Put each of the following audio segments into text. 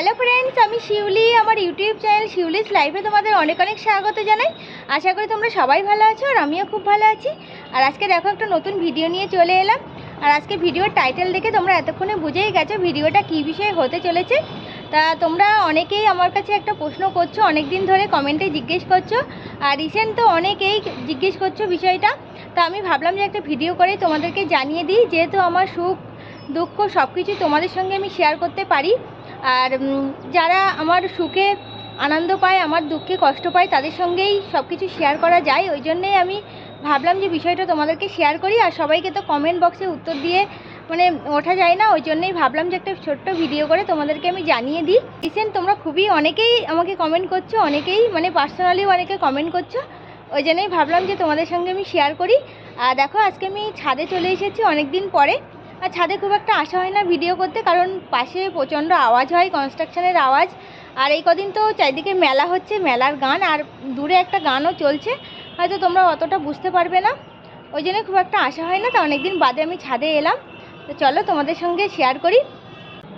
Hello friends আমি শিউলি, আমার YouTube channel Shiuli's লাইভে তোমাদের অনেক অনেক স্বাগত জানাই। আশা করি তোমরা সবাই ভালো আছো আর আমিও খুব ভালো আছি। আর আজকে দেখো একটা নতুন ভিডিও নিয়ে চলে এলাম। আর আজকে ভিডিওর টাইটেল দেখে তোমরা এতক্ষণে বুঝেই গেছো ভিডিওটা কী বিষয়ে হতে চলেছে। তা তোমরা অনেকেই আমার কাছে একটা প্রশ্ন করছ অনেক দিন ধরে কমেন্টে জিজ্ঞেস করছ, আর রিসেন্ট তো অনেকেই জিজ্ঞেস করছ বিষয়টা। তা আমি ভাবলাম যে একটা ভিডিও করে তোমাদেরকে জানিয়ে দিই, যেহেতু আমার সুখ, দুঃখ সব কিছু তোমাদের সঙ্গে আমি শেয়ার করতে পারি। আর যারা আমার সুখে আনন্দ পায়, আমার দুঃখে কষ্ট পায়, তাদের সঙ্গেই সব কিছু শেয়ার করা যায়। ওই জন্যেই আমি ভাবলাম যে বিষয়টা তোমাদেরকে শেয়ার করি। আর সবাইকে তো কমেন্ট বক্সে উত্তর দিয়ে মানে ওঠা যায় না। ওই জন্যেই ভাবলাম যে একটা ছোট্ট ভিডিও করে তোমাদেরকে আমি জানিয়ে দিই। রিসেন্ট তোমরা খুবই অনেকেই আমাকে কমেন্ট করছ, অনেকেই মানে পার্সোনালিও অনেকে কমেন্ট করছ। ওই জন্যই ভাবলাম যে তোমাদের সঙ্গে আমি শেয়ার করি। আর দেখো, আজকে আমি ছাদে চলে এসেছি অনেক দিন পরে। আর ছাদে খুব একটা আসা হয় না ভিডিও করতে, কারণ পাশে প্রচণ্ড আওয়াজ হয় কনস্ট্রাকশনের আওয়াজ। আর এই কদিন তো চারিদিকে মেলা হচ্ছে, মেলার গান, আর দূরে একটা গানও চলছে। হয়তো তোমরা অতটা বুঝতে পারবে না। ওই জন্য খুব একটা আসা হয় না। তো অনেকদিন বাদে আমি ছাদে এলাম। তো চলো তোমাদের সঙ্গে শেয়ার করি।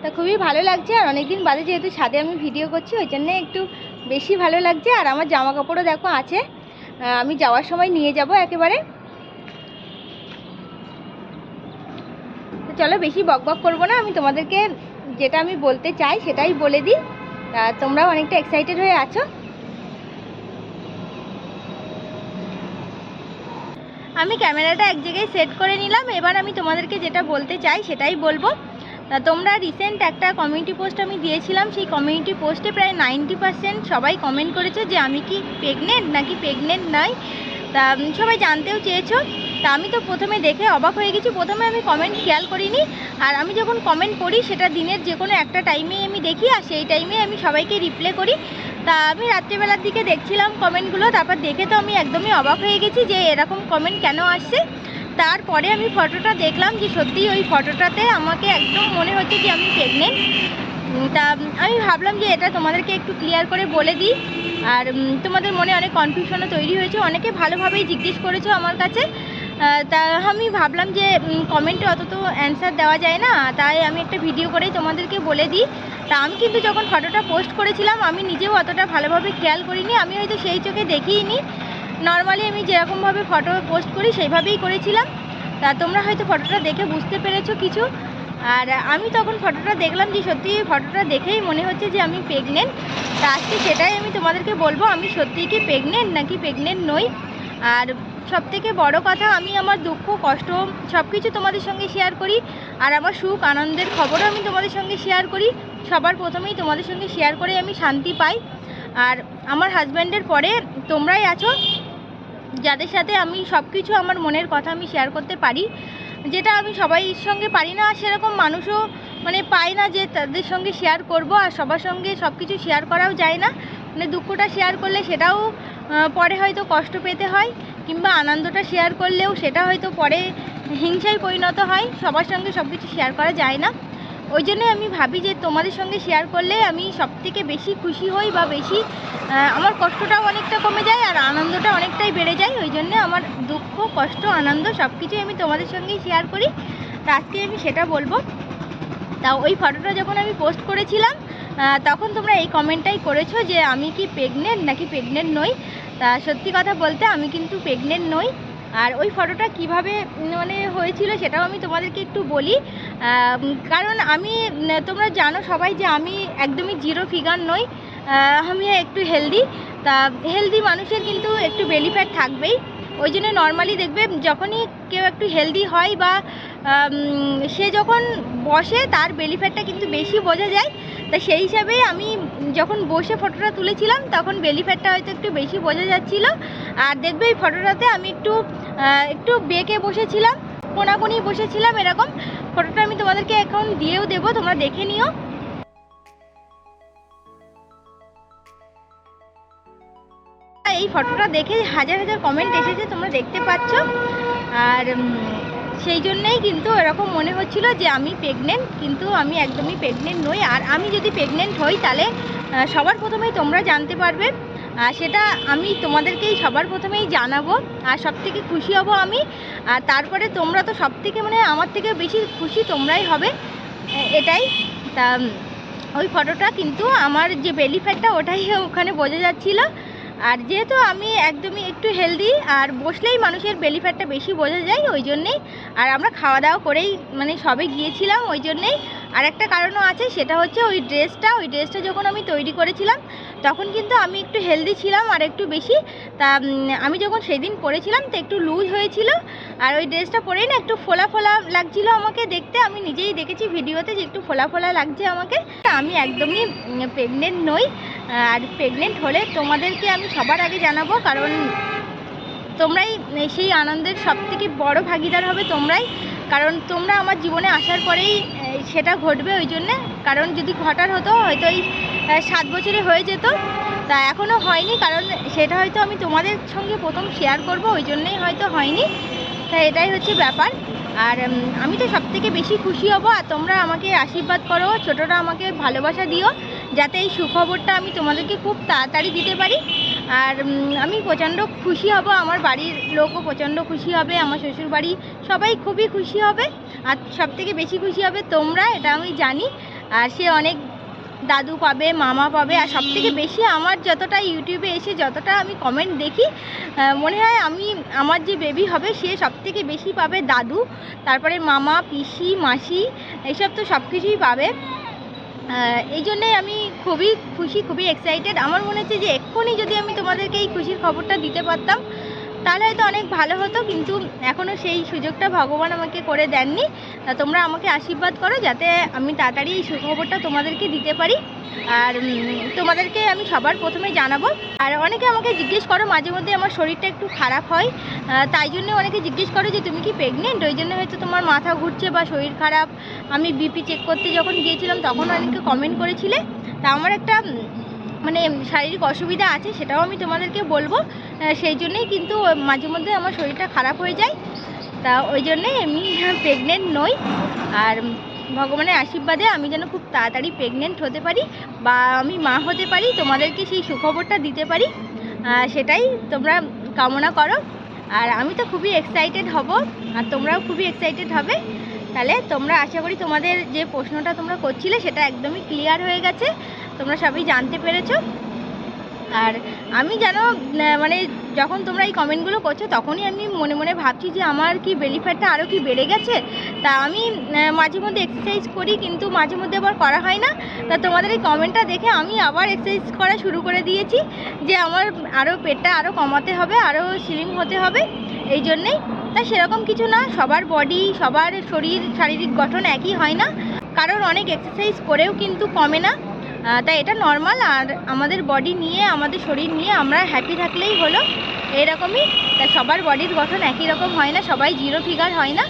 তা খুবই ভালো লাগছে, আর অনেকদিন বাদে যেহেতু ছাদে আমি ভিডিও করছি, ওই জন্যে একটু বেশি ভালো লাগছে। আর আমার জামা কাপড়ও দেখো আছে। আমি যাওয়ার সময় নিয়ে যাব একেবারে। চলো বেশি বক বক করব না, আমি তোমাদেরকে যেটা আমি বলতে চাই সেটাই বলে দিই। তা তোমরাও অনেকটা এক্সাইটেড হয়ে আছো? আমি ক্যামেরাটা এক জায়গায় সেট করে নিলাম, এবার আমি তোমাদেরকে যেটা বলতে চাই সেটাই বলব। তোমরা রিসেন্ট একটা কমিউনিটি পোস্ট আমি দিয়েছিলাম, সেই কমিউনিটি পোস্টে প্রায় নাইনটি পার্সেন্ট সবাই কমেন্ট করেছে যে আমি কি প্রেগনেন্ট নাকি প্রেগনেন্ট নয় তা সবাই জানতেও চেয়েছো। তা, আমি তো প্রথমে দেখে অবাক হয়ে গেছি। প্রথমে আমি কমেন্ট খেয়াল করিনি। আর আমি যখন কমেন্ট করি, সেটা দিনের যে কোনো একটা টাইমেই আমি দেখি, আর সেই টাইমে আমি সবাইকে রিপ্লাই করি। তা, আমি রাত্রিবেলার দিকে দেখছিলাম কমেন্টগুলো তারপর দেখে তো আমি একদমই অবাক হয়ে গেছি যে এরকম কমেন্ট কেন আসছে। তারপরে আমি ফটোটা দেখলাম যে সত্যিই ওই ফটোটাতে আমাকে একদম মনে হচ্ছে যে আমি প্রেগনেন্ট তা আমি ভাবলাম যে এটা তোমাদেরকে একটু ক্লিয়ার করে বলে দিই। আর তোমাদের মনে অনেক কনফিউশনও তৈরি হয়েছে। অনেকে ভালোভাবেই জিজ্ঞেস করেছ আমার কাছে। তা আমি ভাবলাম যে কমেন্টে অত তো অ্যান্সার দেওয়া যায় না। তাই আমি একটা ভিডিও করেই তোমাদেরকে বলে দিই। তা আমি কিন্তু যখন ফটোটা পোস্ট করেছিলাম, আমি নিজেও অতটা ভালোভাবে খেয়াল করিনি। আমি হয়তো সেই চোখে দেখিইনি। নর্মালি আমি যেরকমভাবে ফটো পোস্ট করি, সেইভাবেই করেছিলাম। তা তোমরা হয়তো ফটোটা দেখে বুঝতে পেরেছ কিছু। আর আমি তখন ফটোটা দেখলাম যে সত্যি ফটোটা দেখেই মনে হচ্ছে যে আমি প্রেগনেন্ট তা আজকে সেটাই আমি তোমাদেরকে বলব, আমি সত্যিই কি প্রেগনেন্ট নাকি প্রেগনেন্ট নই? আর সব থেকে বড় কথা, আমি আমার দুঃখ, কষ্ট সব কিছু তোমাদের সঙ্গে শেয়ার করি। আর আমার সুখ, আনন্দের খবরও আমি তোমাদের সঙ্গে শেয়ার করি। সবার প্রথমেই তোমাদের সঙ্গে শেয়ার করে আমি শান্তি পাই। আর আমার হাজব্যান্ডের পরে তোমরাই আছো, যাদের সাথে আমি সব কিছু আমার মনের কথা আমি শেয়ার করতে পারি। যেটা আমি সবাই সঙ্গে পারি না, সেরকম মানুষও মানে পায় না যে তাদের সঙ্গে শেয়ার করব আর সবার সঙ্গে সব কিছু শেয়ার করাও যায় না। মানে দুঃখটা শেয়ার করলে সেটাও পরে হয়তো কষ্ট পেতে হয় কিংবা আনন্দটা শেয়ার করলেও সেটা হয়তো পরে হিংসায় পরিণত হয়, সবার সঙ্গে সব কিছু শেয়ার করা যায় না। ওই জন্য আমি ভাবি যে তোমাদের সঙ্গে শেয়ার করলে আমি সব থেকে বেশি খুশি হই বা বেশি আমার কষ্টটাও অনেকটা কমে যায় আর আনন্দটা অনেকটাই বেড়ে যায়। ওই জন্য আমার কষ্ট, আনন্দ সব কিছুই আমি তোমাদের সঙ্গেই শেয়ার করি। তা আজকে আমি সেটা বলব। তা ওই ফটোটা যখন আমি পোস্ট করেছিলাম তখন তোমরা এই কমেন্টটাই করেছ যে আমি কি প্রেগনেন্ট নাকি প্রেগনেন্ট নই। তা সত্যি কথা বলতে আমি কিন্তু প্রেগনেন্ট নই। আর ওই ফটোটা কীভাবে মানে হয়েছিল সেটাও আমি তোমাদেরকে একটু বলি। কারণ আমি, তোমরা জানো সবাই যে আমি একদমই জিরো ফিগার নই। আমি একটু হেলদি তা হেলদি মানুষের কিন্তু একটু বেলি ফ্যাট থাকবেই। ওই জন্য নর্মালি দেখবে যখনই কেউ একটু হেলদি হয় বা সে যখন বসে তার বেলি ফ্যাটটা কিন্তু বেশি বোঝা যায়। তা সেই হিসাবে আমি যখন বসে ফটোটা তুলেছিলাম তখন বেলি ফ্যাটটা হয়তো একটু বেশি বোঝা যাচ্ছিল। আর দেখবে এই ফটোটাতে আমি একটু একটু বেঁকে বসেছিলাম, কোনাকুনি বসেছিলাম এরকম। ফটোটা আমি তোমাদেরকে এখন দিয়েও দেবো, তোমরা দেখে নিও। এই ফটোটা দেখে হাজার হাজার কমেন্ট এসেছে, তোমরা দেখতে পাচ্ছ। আর সেই জন্যেই কিন্তু এরকম মনে হচ্ছিল যে আমি প্রেগনেন্ট কিন্তু আমি একদমই প্রেগনেন্ট নই। আর আমি যদি প্রেগনেন্ট হই, তাহলে সবার প্রথমেই তোমরা জানতে পারবে। আর সেটা আমি তোমাদেরকেই সবার প্রথমেই জানাব। আর সব থেকে খুশি হব আমি। আর তারপরে তোমরা তো সব থেকে মানে আমার থেকে বেশি খুশি তোমরাই হবে। এটাই। তা ওই ফটোটা কিন্তু আমার যে বেলি ফ্যাটটা ওটাই ওখানে বোঝা যাচ্ছিল। আর যেহেতু আমি একদমই একটু হেলদি আর বসলেই মানুষের বেলি ফ্যাটটা বেশি বোঝা যায়, ওই জন্যেই। আর আমরা খাওয়া দাওয়া করেই মানে সবে গিয়েছিলাম, ওই জন্যেই। আর একটা কারণও আছে, সেটা হচ্ছে ওই ড্রেসটা ওই ড্রেসটা যখন আমি তৈরি করেছিলাম, তখন কিন্তু আমি একটু হেলদি ছিলাম আর একটু বেশি। তা আমি যখন সেই দিন পরেছিলাম, তো একটু লুজ হয়েছিল। আর ওই ড্রেসটা পরেই না একটু ফোলা ফোলা লাগছিল আমাকে দেখতে। আমি নিজেই দেখেছি ভিডিওতে যে একটু ফোলা ফোলা লাগছে আমাকে। আমি একদমই প্রেগনেন্ট নই। আর প্রেগনেন্ট হলে তোমাদেরকে আমি সবার আগে জানাব, কারণ তোমরাই সেই আনন্দের সব থেকে বড় ভাগিদার হবে তোমরাই। কারণ তোমরা আমার জীবনে আসার পরেই সেটা ঘটবে ওই জন্যে। কারণ যদি ঘটার হতো, হয়তো এই সাত বছরে হয়ে যেত। তা এখনও হয়নি, কারণ সেটা হয়তো আমি তোমাদের সঙ্গে প্রথম শেয়ার করব, ওই জন্যেই হয়তো হয়নি। তা এটাই হচ্ছে ব্যাপার। আর আমি তো সব থেকে বেশি খুশি হব, আর তোমরা আমাকে আশীর্বাদ করো, ছোটরা আমাকে ভালোবাসা দিও, যাতে এই সুখবরটা আমি তোমাদেরকে খুব তাড়াতাড়ি দিতে পারি। আর আমি প্রচণ্ড খুশি হব, আমার বাড়ির লোকও প্রচণ্ড খুশি হবে, আমার শ্বশুর বাড়ি সবাই খুবই খুশি হবে, আর সব থেকে বেশি খুশি হবে তোমরা, এটা আমি জানি, আর সে অনেক দাদু পাবে, মামা পাবে, আর সব থেকে বেশি আমার যতটা ইউটিউবে এসে যতটা আমি কমেন্ট দেখি মনে হয় আমি, আমার যে বেবি হবে, সে সব থেকে বেশি পাবে দাদু, তারপরে মামা, পিসি, মাসি, এসব তো সব কিছুই পাবে। এই জন্যে আমি খুবই খুশি, খুবই এক্সাইটেড আমার মনে হচ্ছে যে এক্ষুনি যদি আমি তোমাদেরকে এই খুশির খবরটা দিতে পারতাম তাহলে হয়তো অনেক ভালো হতো, কিন্তু এখনও সেই সুযোগটা ভগবান আমাকে করে দেননি। তোমরা আমাকে আশীর্বাদ করো যাতে আমি তাড়াতাড়ি এই সুখবরটা তোমাদেরকে দিতে পারি। আর তোমাদেরকে আমি সবার প্রথমে জানাব। আর অনেকে আমাকে জিজ্ঞেস করো, মাঝে মধ্যে আমার শরীরটা একটু খারাপ হয়। তাই জন্য অনেকে জিজ্ঞেস করো যে, তুমি কি প্রেগনেন্ট ওই জন্য হয়তো তোমার মাথা ঘুরছে বা শরীর খারাপ। আমি বিপি চেক করতে যখন গিয়েছিলাম, তখন অনেকে কমেন্ট করেছিলে। তা আমার একটা মানে শারীরিক অসুবিধা আছে সেটাও আমি তোমাদেরকে বলব। সেই জন্যেই কিন্তু মাঝে মধ্যে আমার শরীরটা খারাপ হয়ে যায়। তা ওই জন্যে আমি প্রেগনেন্ট নই। আর ভগবানের আশীর্বাদে আমি যেন খুব তাড়াতাড়ি প্রেগনেন্ট হতে পারি বা আমি মা হতে পারি, তোমাদেরকে সেই সুখবরটা দিতে পারি। সেটাই তোমরা কামনা করো। আর আমি তো খুবই এক্সাইটেড হব, আর তোমরাও খুবই এক্সাইটেড হবে। তাহলে তোমরা আশা করি তোমাদের যে প্রশ্নটা তোমরা করছিলে সেটা একদমই ক্লিয়ার হয়ে গেছে। তোমরা সবই জানতে পেরেছ। আর আমি যেন মানে যখন তোমরা এই কমেন্টগুলো করছ, তখনই আমি মনে মনে ভাবছি যে আমার কি বেলি ফ্যাটটা আরও কি বেড়ে গেছে? তা আমি মাঝে মধ্যে এক্সারসাইজ করি, কিন্তু মাঝে মধ্যে আবার করা হয় না। তা তোমাদের এই কমেন্টটা দেখে আমি আবার এক্সারসাইজ করা শুরু করে দিয়েছি, যে আমার আরও পেটটা আরও কমাতে হবে আরও স্লিম হতে হবে, এই জন্যেই। তা সেরকম কিছু না, সবার বডি সবার শরীর, শারীরিক গঠন একই হয় না। কারণ অনেক এক্সারসাইজ করেও কিন্তু কমে না। তাই এটা নর্মাল আর আমাদের বডি নিয়ে, আমাদের শরীর নিয়ে আমরা হ্যাপি থাকলেই হলো এরকমই তা সবার বডির গঠন একই রকম হয় না, সবাই জিরো ফিগার হয় না।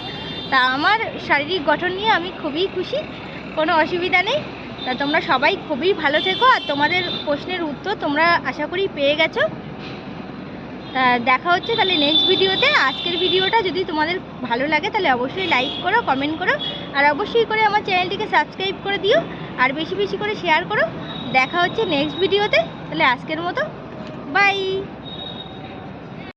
তা আমার শারীরিক গঠন নিয়ে আমি খুবই খুশি, কোনো অসুবিধা নেই। তা তোমরা সবাই খুবই ভালো থেকো আর তোমাদের প্রশ্নের উত্তর তোমরা আশা করি পেয়ে গেছো। দেখা হচ্ছে তাহলে নেক্সট ভিডিওতে আজকের ভিডিওটা যদি তোমাদের ভালো লাগে, তাহলে অবশ্যই লাইক করো কমেন্ট করো, আর অবশ্যই করে আমার চ্যানেলটিকে সাবস্ক্রাইব করে দিও, আর বেশি বেশি করে শেয়ার করো। দেখা হচ্ছে নেক্সট ভিডিওতে তাহলে আজকের মতো। বাই